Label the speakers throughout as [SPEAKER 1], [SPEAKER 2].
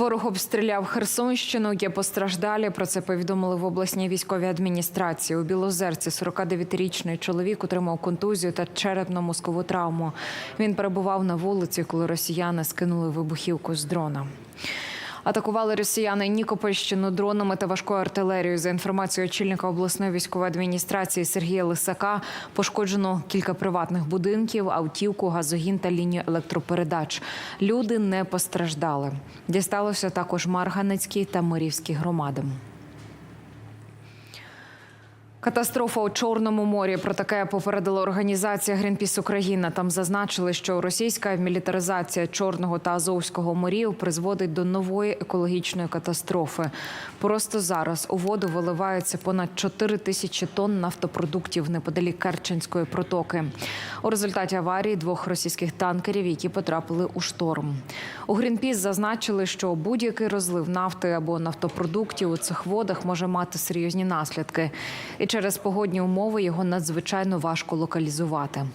[SPEAKER 1] Ворог обстріляв Херсонщину. Є постраждалі. Про це повідомили в обласній військовій адміністрації. У Білозерці 49-річний чоловік отримав контузію та черепно-мозкову травму. Він перебував на вулиці, коли росіяни скинули вибухівку з дрона. Атакували росіяни Нікопольщину дронами та важкою артилерією. За інформацією очільника обласної військової адміністрації Сергія Лисака, пошкоджено кілька приватних будинків, автівку, газогін та лінію електропередач. Люди не постраждали. Дісталося також Марганецькій та Мирівській громадам. Катастрофа у Чорному морі про таке попередила організація Грінпіс Україна. Там зазначили, що російська мілітаризація Чорного та Азовського морів призводить до нової екологічної катастрофи. Просто зараз у воду виливається понад 4 тисячі тонн нафтопродуктів неподалік Керченської протоки. У результаті аварії двох російських танкерів, які потрапили у шторм. У Грінпіс зазначили, що будь-який розлив нафти або нафтопродуктів у цих водах може мати серйозні наслідки. І через погодні умови його надзвичайно важко локалізувати.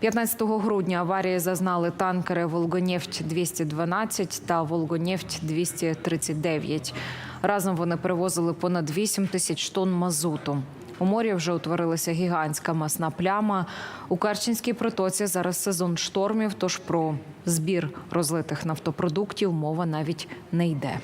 [SPEAKER 1] 15 грудня аварії зазнали танкери Волгонефть 212 та Волгонефть 239. Разом вони перевозили понад 8 тисяч тонн мазуту. У морі вже утворилася гігантська масна пляма. У Керченській протоці зараз сезон штормів. Тож про збір розлитих нафтопродуктів мова навіть не йде.